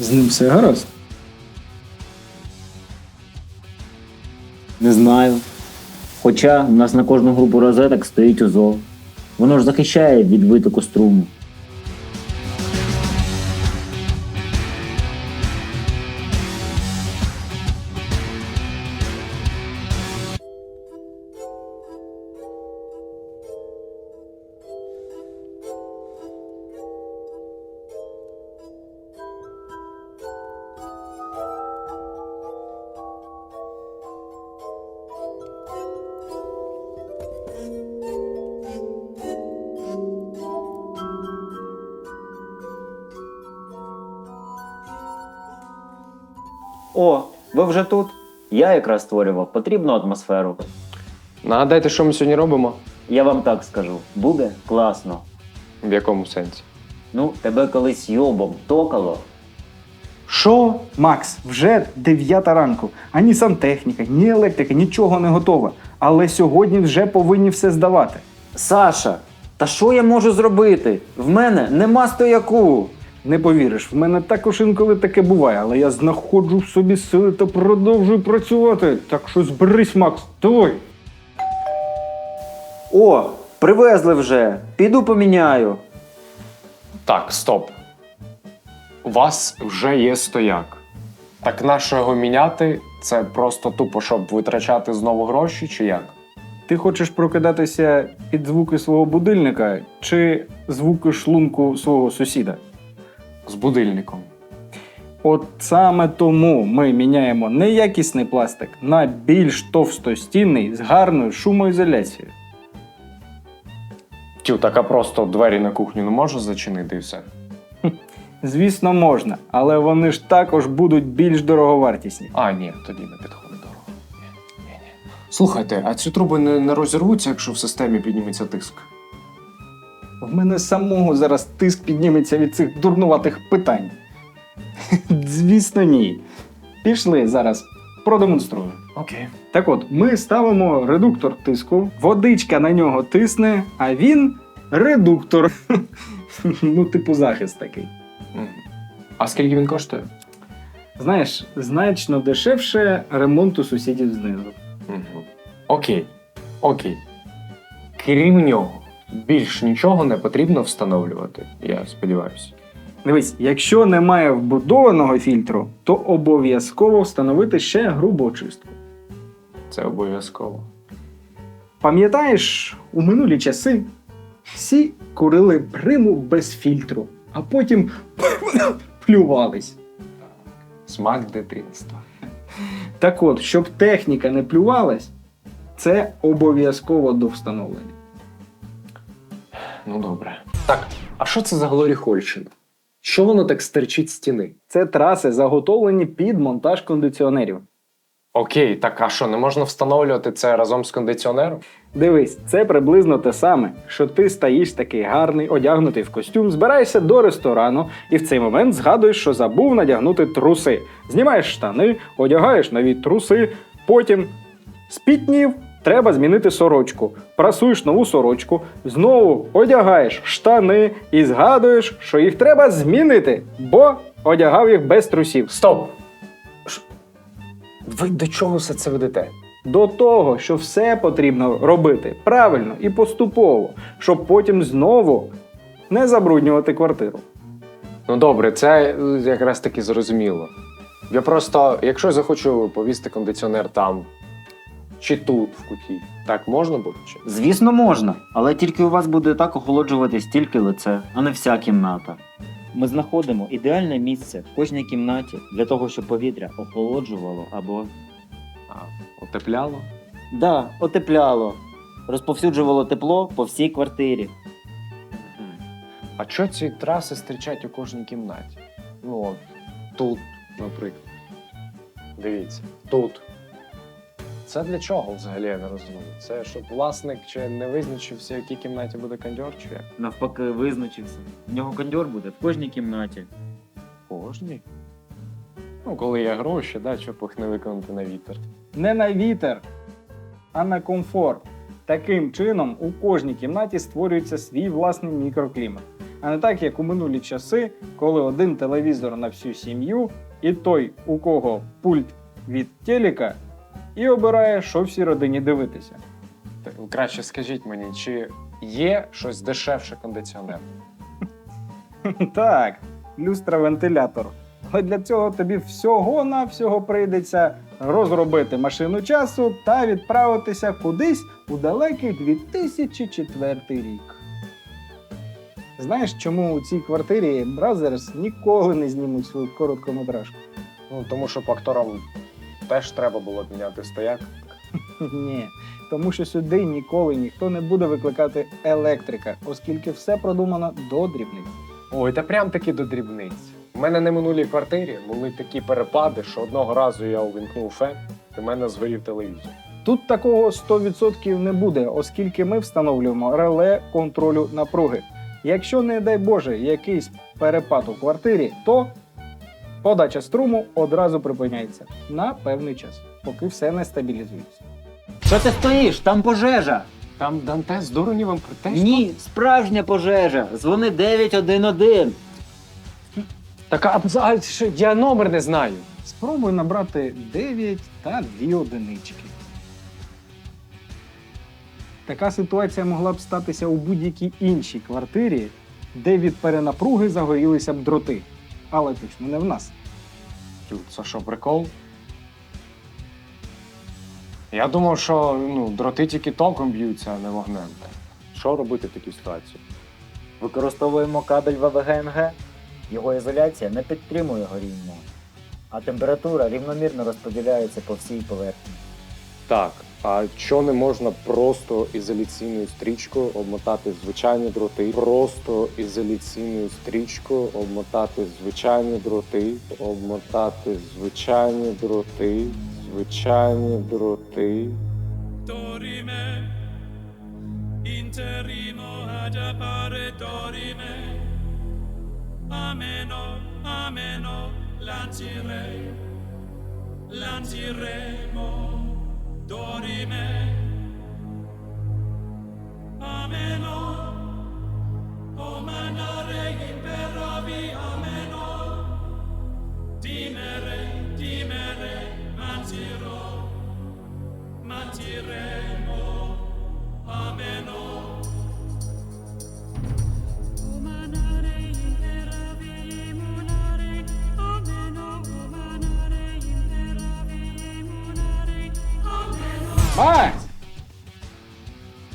З ним все гаразд. Не знаю. Хоча в нас на кожну групу розеток стоїть ОЗО. Воно ж захищає від витоку струму. О, ви вже тут? Я якраз створював потрібну атмосферу. Нагадайте, що ми сьогодні робимо? Я вам так скажу, буде класно. В якому сенсі? Ну, тебе колись йобом токало. Що? Макс, вже дев'ята ранку. Ані сантехніка, ні електрика, нічого не готове. Але сьогодні вже повинні все здавати. Саша, та що я можу зробити? В мене нема стояку. Не повіриш, в мене також інколи таке буває, але я знаходжу в собі сили та продовжую працювати. Так що зберись, Макс, давай. О, привезли вже. Піду поміняю. Так, стоп. У вас вже є стояк. Так нащо його міняти? Це просто тупо, щоб витрачати знову гроші, чи як? Ти хочеш прокидатися під звуки свого будильника чи звуки шлунку свого сусіда? З будильником. От саме тому ми міняємо неякісний пластик на більш товстостінний з гарною шумоізоляцією. Тю, так а просто двері на кухню не можу зачинити і все. Звісно, можна, але вони ж також будуть більш дороговартісні. А, ні, тоді не підходить дорого. Ні, ні, ні. Слухайте, а ці труби не, не розірвуться, якщо в системі підніметься тиск? В мене самого зараз тиск підніметься від цих дурнуватих питань. Звісно, ні. Пішли зараз, продемонструю. Окей. Так от, ми ставимо редуктор тиску, водичка на нього тисне, а він редуктор. ну, типу, захист такий. А скільки він коштує? Знаєш, значно дешевше ремонту сусідів знизу. Окей. Окей. Крім нього, більш нічого не потрібно встановлювати, я сподіваюся. Дивись, якщо немає вбудованого фільтру, то обов'язково встановити ще грубу очистку. Це обов'язково. Пам'ятаєш, у минулі часи всі курили приму без фільтру, а потім плювались. Смак дитинства. Так от, щоб техніка не плювалась, це обов'язково до встановлення. Ну добре. Так, а що це за Глоріхольщина? Що воно так стерчить стіни? Це траси заготовлені під монтаж кондиціонерів. Окей, так а що, не можна встановлювати це разом з кондиціонером? Дивись, це приблизно те саме, що ти стоїш такий гарний, одягнутий в костюм, збираєшся до ресторану і в цей момент згадуєш, що забув надягнути труси. Знімаєш штани, одягаєш нові труси, потім спітнів, треба змінити сорочку. Прасуєш нову сорочку, знову одягаєш штани і згадуєш, що їх треба змінити, бо одягав їх без трусів. Стоп! Ш- Ви до чого все це ведете? До того, що все потрібно робити правильно і поступово, щоб потім знову не забруднювати квартиру. Ну добре, це е, якраз таки зрозуміло. Я просто, якщо я захочу повісти кондиціонер там чи тут, в куті, так можна буде? Чи? Звісно, можна, але тільки у вас буде так охолоджуватись тільки лице, а не вся кімната. Ми знаходимо ідеальне місце в кожній кімнаті для того, щоб повітря охолоджувало або А, отепляло? да, отепляло, розповсюджувало тепло по всій квартирі. А що ці траси зустрічать у кожній кімнаті? Ну, от, тут, наприклад. Дивіться, тут. Це для чого взагалі я не розумію? Це щоб власник чи не визначився, в якій кімнаті буде кондьор, чи як? Навпаки, визначився. В нього кондьор буде в кожній кімнаті. Кожній? Ну, коли є гроші, да, щоб їх не виконати на вітер. Не на вітер, а на комфорт. Таким чином у кожній кімнаті створюється свій власний мікроклімат. а не так, як у минулі часи, коли один телевізор на всю сім'ю, і той, у кого пульт від телека, і обирає, що всій родині дивитися. Краще скажіть мені, чи є щось дешевше кондиціонер? Так, люстра-вентилятор. Але для цього тобі всього-навсього прийдеться розробити машину часу та відправитися кудись у далекий 2004 рік. Знаєш, чому у цій квартирі Бразерс ніколи не знімуть свою короткометражку? Ну, тому що по акторам теж треба було міняти стояк. Ні, тому що сюди ніколи ніхто не буде викликати електрика, оскільки все продумано до дрібниць. Ой, та прям таки до дрібниць. У мене на минулій квартирі були такі перепади, що одного разу я увімкнув фен, і в мене згорів телевізор. Тут такого 100% не буде, оскільки ми встановлюємо реле контролю напруги. Якщо, не дай Боже, якийсь перепад у квартирі, то подача струму одразу припиняється на певний час, поки все не стабілізується. Що ти стоїш? Там пожежа. Там Данте з Доронівим про те, що... Ні, справжня пожежа. Дзвони 911. Так, а, а що, я номер не знаю. Спробуй набрати 9 та 2 одинички. Така ситуація могла б статися у будь-якій іншій квартирі, де від перенапруги загорілися б дроти. Але точно не в нас. Це що, прикол? Я думав, що ну, дроти тільки током б'ються, а не вогнем. Що робити в такій ситуації? Використовуємо кабель ВВГНГ. Його ізоляція не підтримує горіння, а температура рівномірно розподіляється по всій поверхні. Так, а що не можна просто ізоляційною стрічкою обмотати звичайні дроти? Просто ізоляційною стрічкою обмотати звичайні дроти, обмотати звичайні дроти, звичайні дроти. dorime, interimo ad appare dorime, ameno, ameno, lancirei,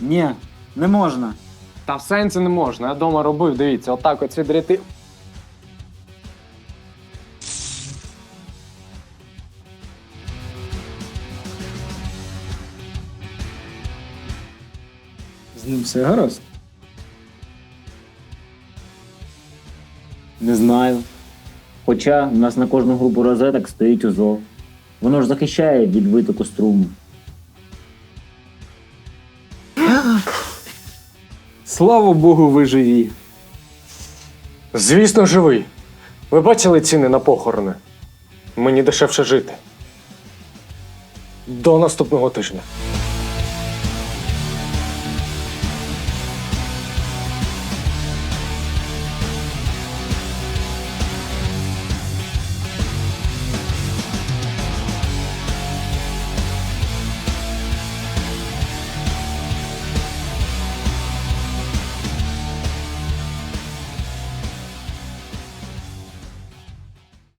Ні, не можна. Та в сенсі не можна. Я вдома робив, дивіться, отак оці дріти. З ним все гаразд. Не знаю. Хоча в нас на кожну групу розеток стоїть УЗО. Воно ж захищає від витоку струму. Слава Богу, ви живі. Звісно, живий. Ви бачили ціни на похорони? Мені дешевше жити. До наступного тижня.